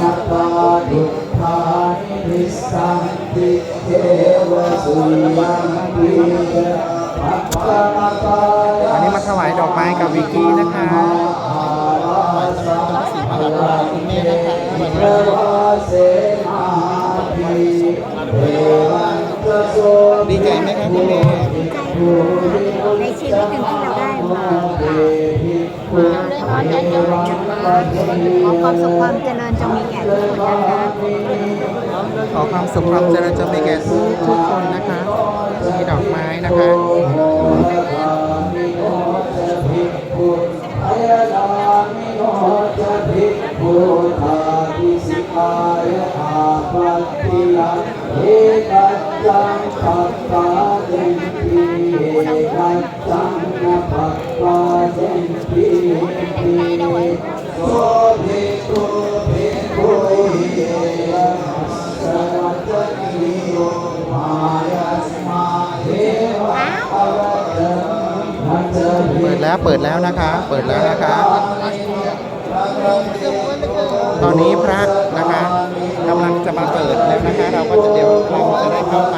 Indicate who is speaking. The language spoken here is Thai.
Speaker 1: นัปาดุภานิริสันติเทวสุยังปิยะภัพพนาตายะวันนี้มาถวายดอกไม้กับวิกี้นะคะพระวาเสนาภิเวันตโสดีใจไหมครับคุณแม่ในชีวิตที่เรา พรญายมนะคขอความสุขความ
Speaker 2: เจริญจงมีแก่ทุกคนนะคะ
Speaker 1: ข
Speaker 3: อความสุขความเจริญจงมีแก่ทุกคนนะคะ
Speaker 1: มีดอกไม้นะคะพุทธาทิสิกายอาปติยะเอกัจังปัตตาติเอกัจังปัตตา เปิดแล้วเปิดแล้วนะคะ เปิดแล้วนะคะ ตอนนี้พระนะคะกำลังจะมาเปิดแล้วนะคะ เราก็จะเดี๋ยวเราจะได้เข้าไป